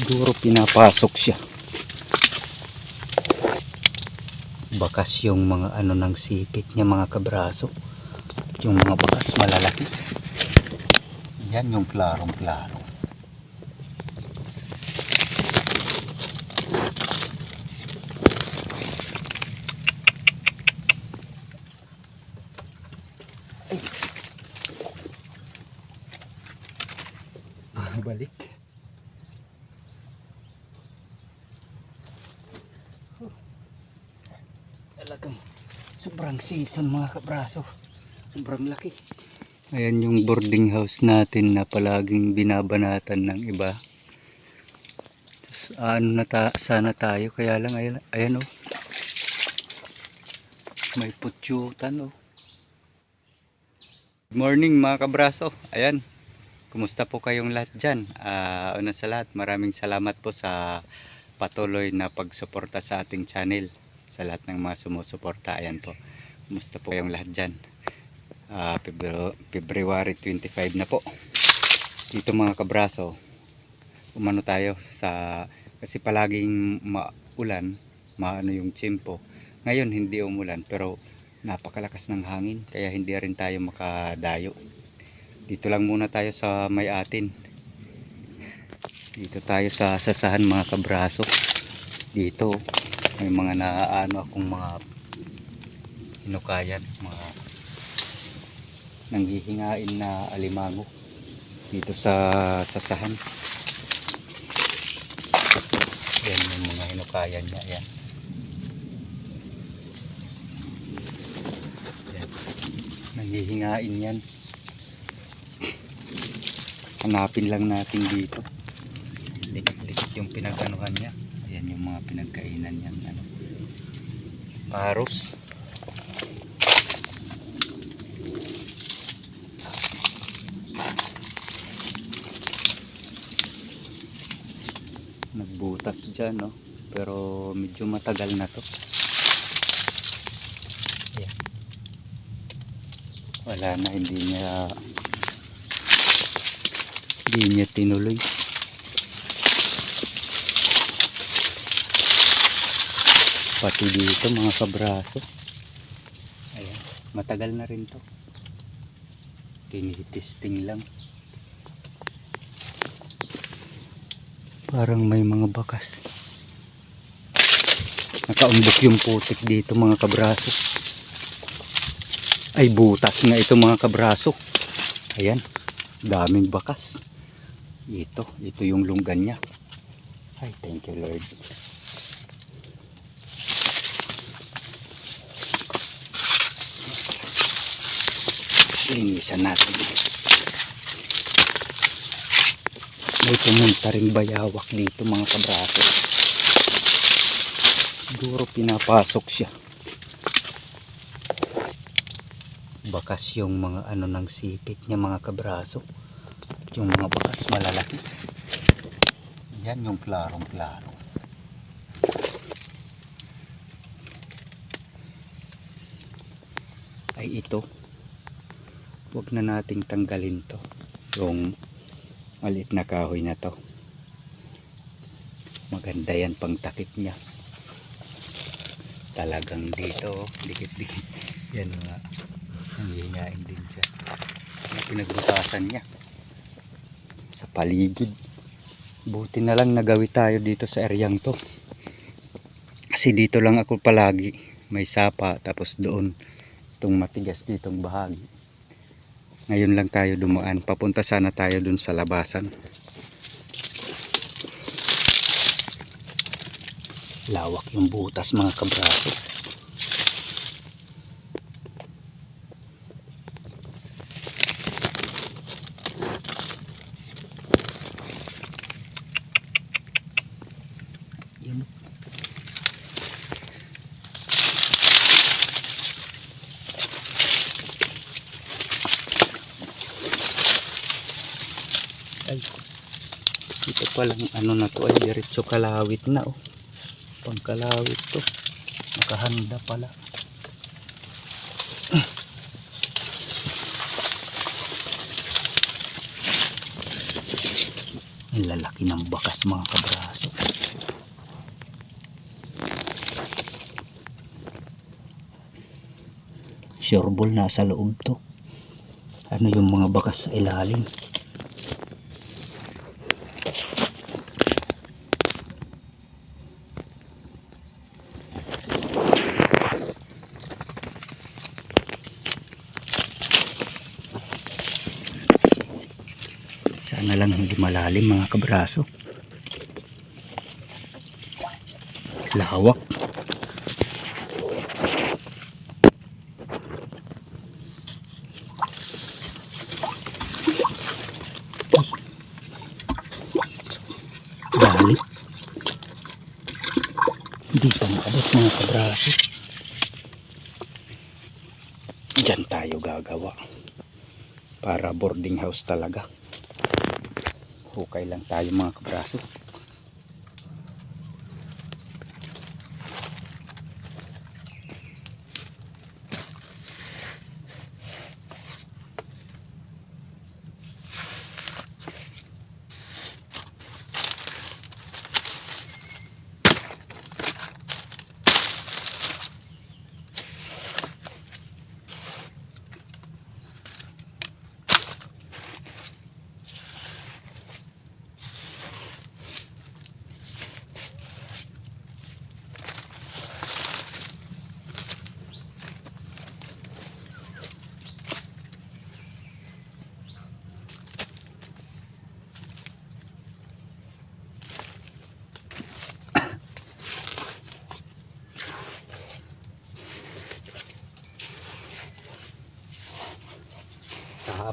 Siguro pinapasok siya. Bakas yung mga ano ng sipit niya mga kabraso. Yung mga bakas malalaki. Yan yung klarong klaro. Balik. Talagang sobrang season mga kabraso. Sobrang laki. Ayan yung boarding house natin na palaging binabanatan ng iba. Ano na ta sana tayo kaya lang ayan, ayan oh. May putyutan oh. Good morning mga kabraso. Ayan. Kumusta po kayong lahat dyan? Ah, una sa lahat, maraming salamat po sa patuloy na pagsuporta sa ating channel. Sa lahat ng mga sumusuporta. Ayan po. Kumusta po kayong lahat dyan? Febru- February 25 na po. Dito mga kabraso, umano tayo sa kasi palaging maulan, maano yung tiyempo. Ngayon hindi umulan pero napakalakas ng hangin kaya hindi rin tayo makadayo. Dito lang muna tayo sa may atin. Dito tayo sa sasahan mga kabraso. Dito may mga naaano akong mga inukayan, mga nanghihingain na alimango dito sa sasahan. Yan yung mga hinukayan niya. Yan. Nanghihingain yan. Hanapin lang natin dito. Likit-likit yung pinaganuhan niya. Ayan yung mga pinagkainan niya. Ano. Paros. Nagbutas dyan, no? Pero medyo matagal na to. Ayan. Wala na, hindi niya hindi niya tinuloy. Pati dito mga kabraso. Ayan, matagal na rin to. Tinitesting lang. Parang may mga bakas. Nakaumbok yung putik dito mga kabraso. Ay butas nga ito mga kabraso. Ayan, daming bakas. Ito, ito yung lunggan niya. Ay, thank you Lord. Linisan natin. May pumunta ring bayawak dito mga kabraso. Siguro pinapasok siya. Bakas yung mga ano ng sipit niya mga kabraso. Yung mga bakas malalaki. Yan yung klarong klaro. Ay ito. Huwag na nating tanggalin to. Yung maliit na kahoy na to. Maganda yan pang takip niya. Talagang dito, dikit-dikit. Yan nga. Nangihingain din siya. Ang pinagbutasan niya. Sa paligid. Buti na lang nagawi tayo dito sa eryang to. Kasi dito lang ako palagi. May sapa tapos doon itong matigas ditong bahagi. Ngayon lang tayo dumaan. Papunta sana tayo dun sa labasan. Lawak yung butas mga kabraso. Palang ano na to ay diretso kalawit na oh. Pangkalawit to. Nakahanda pala. Ang lalaki ng bakas mga kabraso. Sureball nasa loob to. Ano yung mga bakas sa ilalim? Sana lang hindi malalim mga kabraso. Lawak. Dali. Hindi pa maabot mga kabraso. Diyan tayo gagawa. Para boarding house talaga hukay lang tayo mga kabraso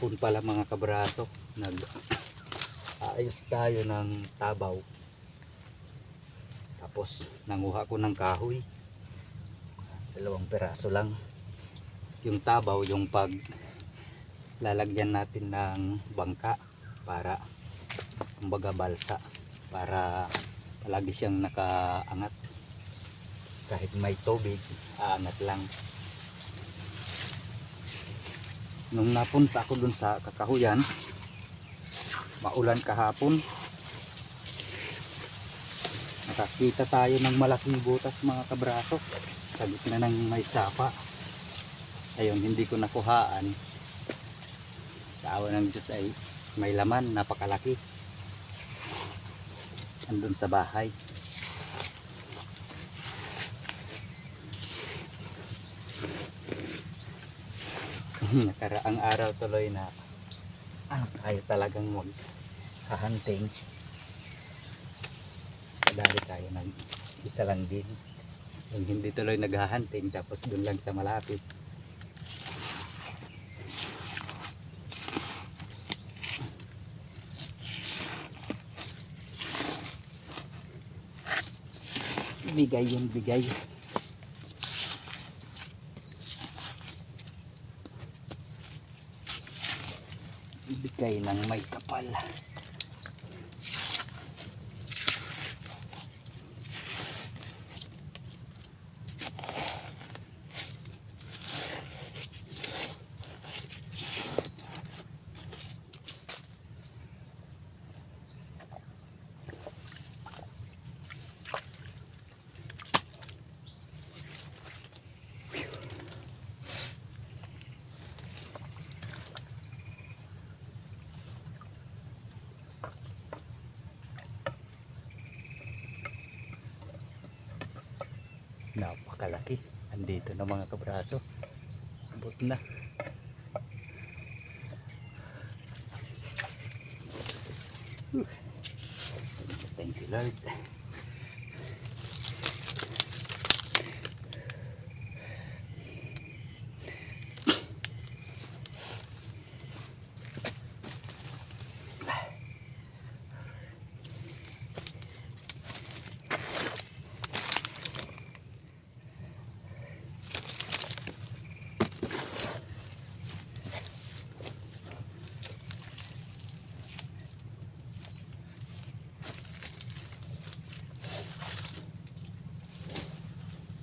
kahapon pala mga kabraso. Nag ayos tayo ng tabaw. Tapos nanguha ko ng kahoy. Dalawang peraso lang. Yung tabaw yung pag lalagyan natin ng bangka para kumbaga balsa. Para palagi siyang nakaangat. Kahit may tubig aangat lang nung napunta ako dun sa kakahuyan maulan kahapon nakakita tayo ng malaking butas mga kabraso sa gitna ng may sapa. Ayun hindi ko nakuhaan. Sa awa ng Diyos ay may laman napakalaki. Andun sa bahay nakaraang araw tuloy na ano tayo talagang mag hahunting kadali tayo nag isa lang din. Yung hindi tuloy naghahunting tapos dun lang sa malapit. Bigay yung bigay bigay ng may kapal napakalaki andito na mga kabraso. Abot na. Thank you Lord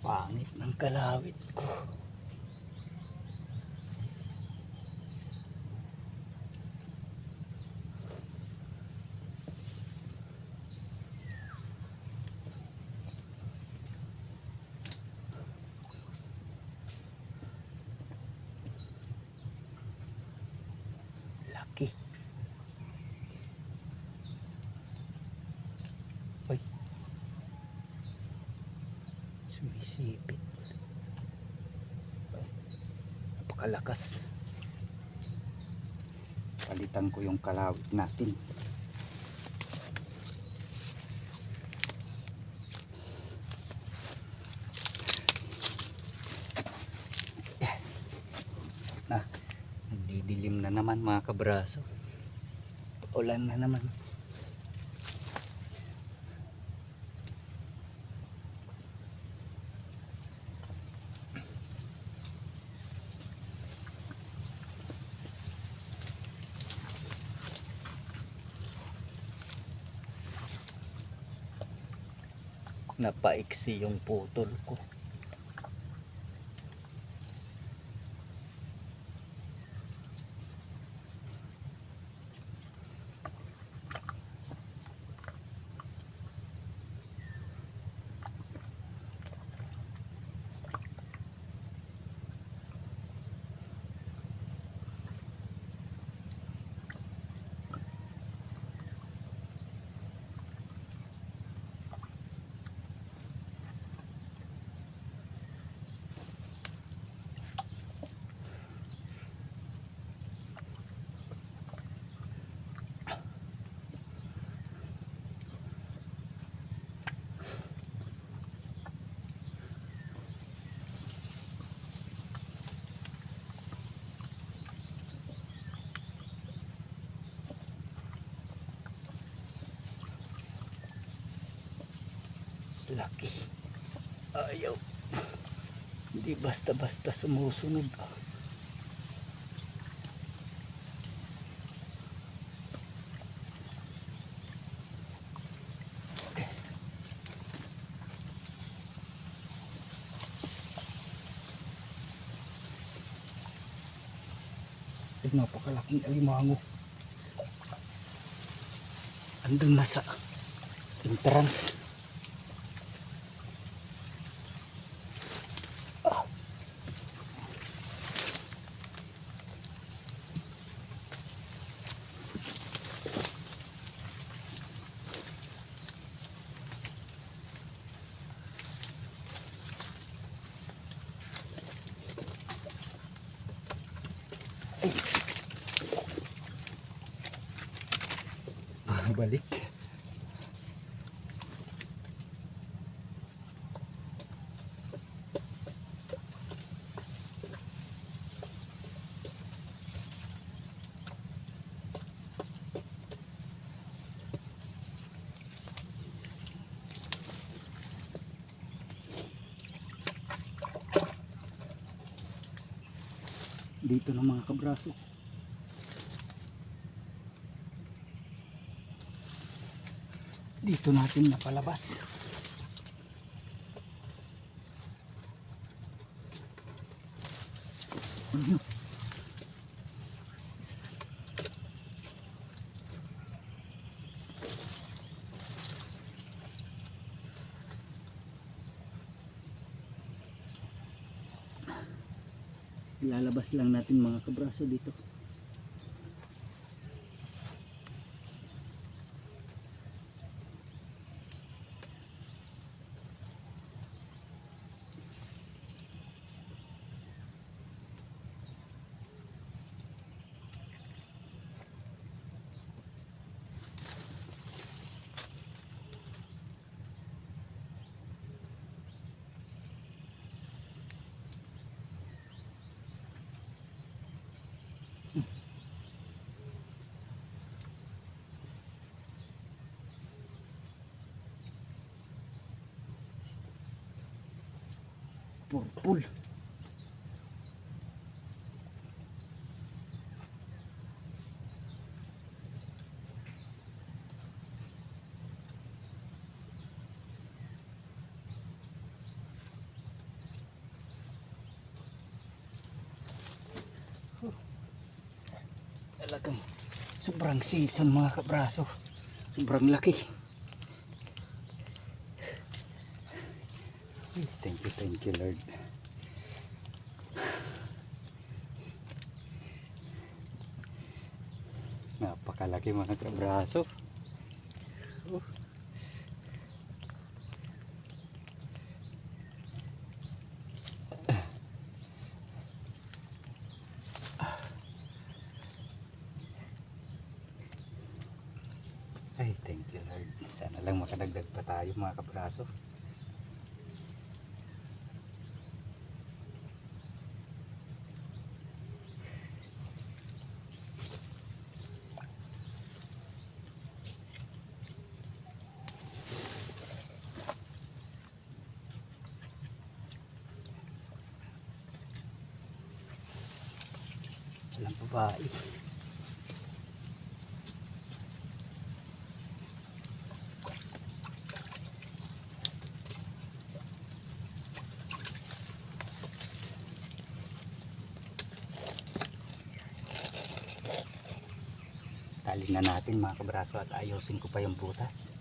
pangit ng kalawit ko Sumisipit. Ay, Napakalakas. Palitan ko yung kalawit natin. na nagdidilim na naman mga kabraso ulan na naman napaiksi yung putol ko laki ayaw. Hindi basta basta sumusunod. Ay, napakalaking alimango. Andun na sa entrance balik dito ng mga kabraso. Dito natin napalabas ilalabas lang natin mga kabraso dito purple talagang sobrang season mga kabraso. Sobrang laki you, Lord. Napakalaki mga kabraso. Oh. Ay, thank you Lord. Sana lang makadagdag pa tayo mga kabraso. Babae. Tali na natin mga kabraso at ayusin ko pa yung butas.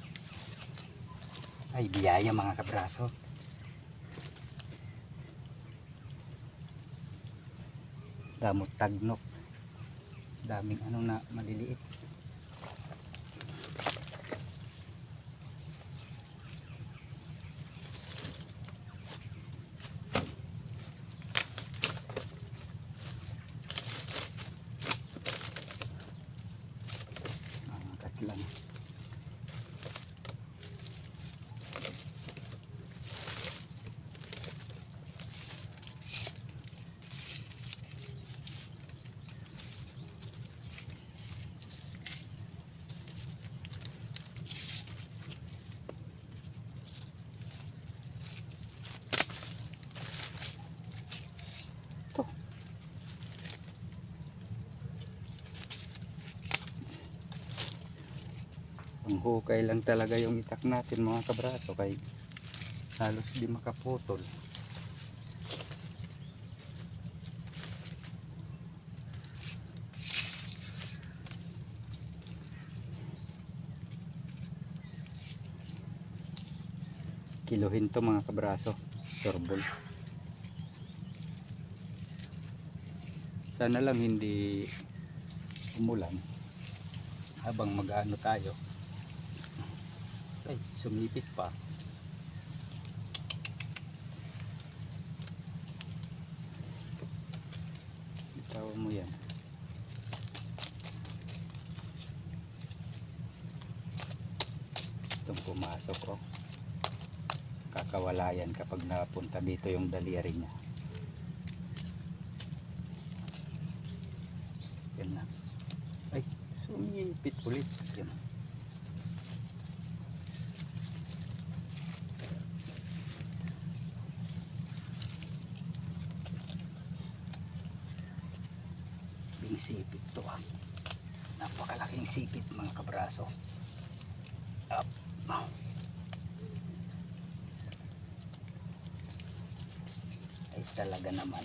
Ay, biyaya mga kabraso. Damot tagnok. Daming ano na maliliit. Angkat lang. Ang hukay lang talaga yung itak natin mga kabraso kay halos di makaputol. Kiluhin to mga kabraso. Sorbol. Sana lang hindi umulan habang mag-ano tayo ay sumipit pa. Bitawan mo yan. Itong pumasok oh. Kakawala yan kapag napunta dito yung daliri niya. Yan na. Ay sumipit ulit. Yan. Yung sipit to ah. Napakalaking sipit kabraso. Up. Ay talaga naman.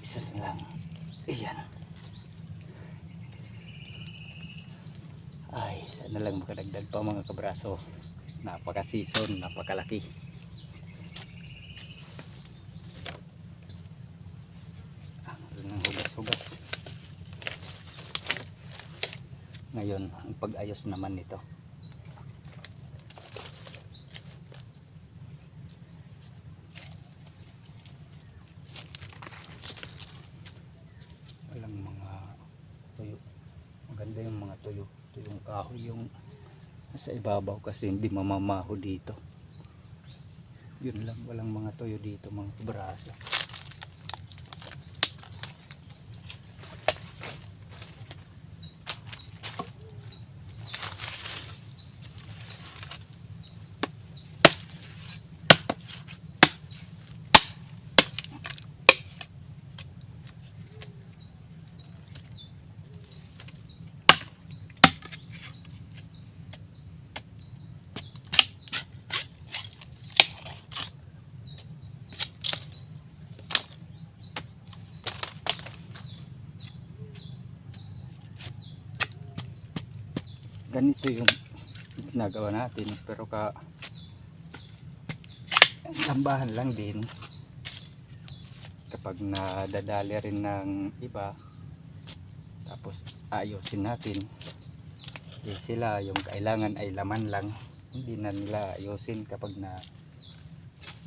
Isa lang. Iyan. Ay, sana lang makadagdag pa mga kabraso napaka season napakalaki ah, meron ng hugas-hugas ngayon ang pag-ayos naman nito. Walang mga tuyo. Maganda yung mga tuyo. Tuyong kahoy yung sa ibabaw kasi hindi mamamaho dito. Yun lang. Walang mga toyo dito mga braso ganito yung ginagawa natin pero ka tambahan lang din. Kapag nadadali rin ng iba tapos ayusin natin eh sila yung kailangan ay laman lang. Hindi na nila ayusin kapag na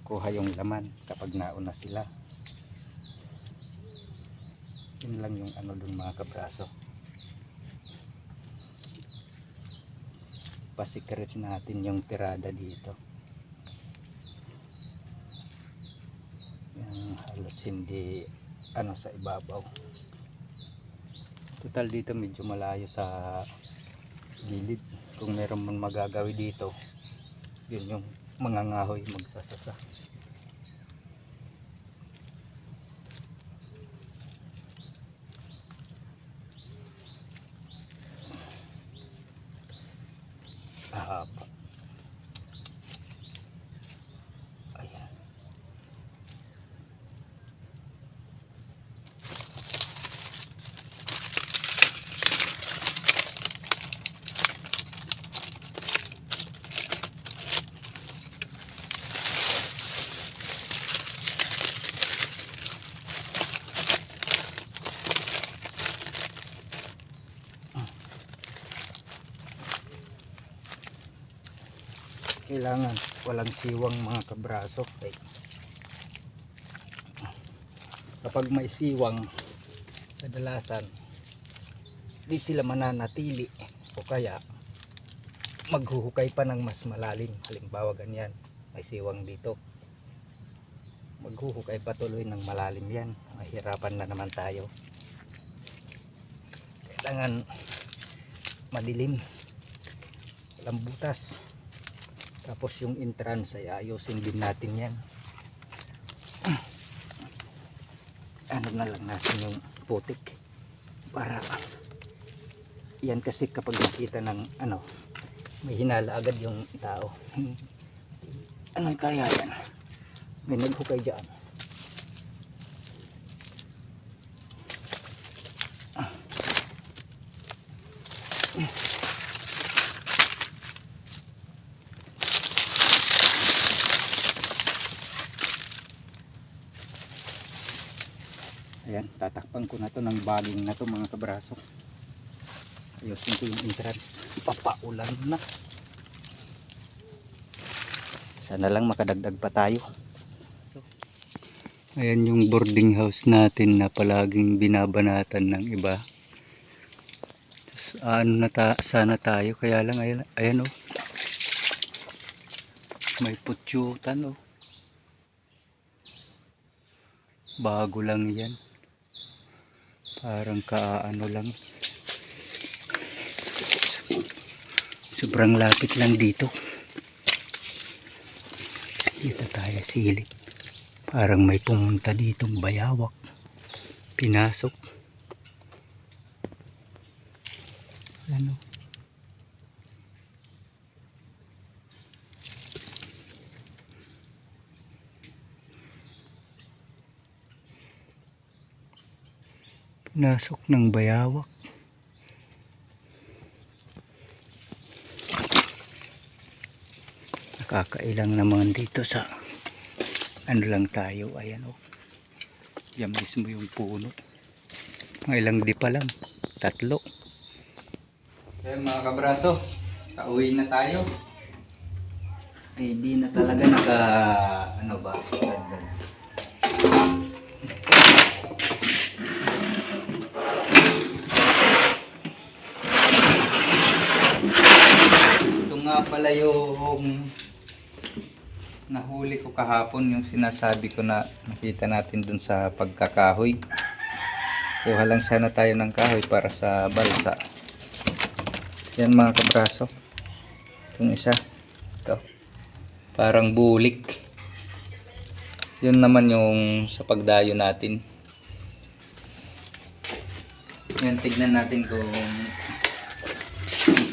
kuha yung laman kapag nauna sila. Yun lang yung ano dun mga kabraso. Pasikret natin yung tirada dito. Yung halos hindi ano sa ibabaw. Total dito medyo malayo sa gilid. Kung meron man magagawi dito, yun yung mga ngahoy magsasasa. up. Kailangan walang siwang mga kabraso. Kay kapag may siwang kadalasan di sila mananatili o kaya maghuhukay pa ng mas malalim. Halimbawa ganyan may siwang dito. Maghuhukay pa tuloy ng malalim yan. Mahirapan na naman tayo. Kailangan madilim. Walang butas tapos yung entrance ay ayusin din natin yan. Ano na lang natin yung putik. Para yan kasi kapag nakita ng ano may hinala agad yung tao. Ano kaya yan? May naghukay dyan. Ayan, tatakpan ko na to ng baging na to mga kabraso. Ayusin ko yung entrance. Papaulan na. Sana lang makadagdag pa tayo. Ayan yung boarding house natin na palaging binabanatan ng iba. Ano na ta sana tayo kaya lang ayan, ayan oh. May putyutan oh. Bago lang yan. Parang kaano lang. Sobrang lapit lang dito. Dito tayo silip. Parang may pumunta ditong bayawak. Pinasok. Ano? Pinasok ng bayawak. Nakakailang naman dito sa ano lang tayo. Ayan o. Yan mismo yung puno. Mga ilang di pa lang. Tatlo. Ayan mga kabraso. Kauwi na tayo. Ay di na talaga naka ano ba? Ganda. Nga pala yung nahuli ko kahapon yung sinasabi ko na nakita natin dun sa pagkakahoy. Kuha lang sana tayo ng kahoy para sa balsa. Yan mga kabraso. Itong isa. Ito. Parang bulik. Yun naman yung sa pagdayo natin. Yan, tignan natin kung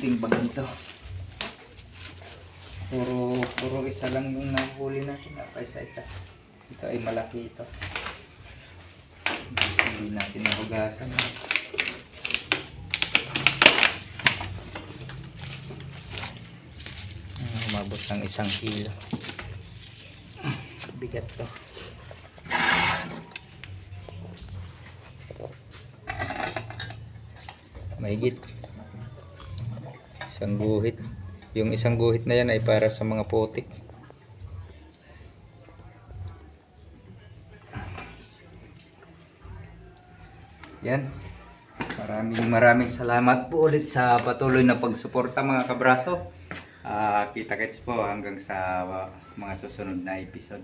timbang ito. Puro, puro isa lang yung nahuli natin. Apa isa-isa. Ito ay malaki ito. Hindi natin nahugasan. Ah, Umabot ng isang kilo. Bigat to. Mahigit. Isang guhit. Yung isang guhit na yan ay para sa mga putik. Yan. Maraming maraming salamat po ulit sa patuloy na pagsuporta mga kabraso. Ah, kita-kits po hanggang sa uh, mga susunod na episode.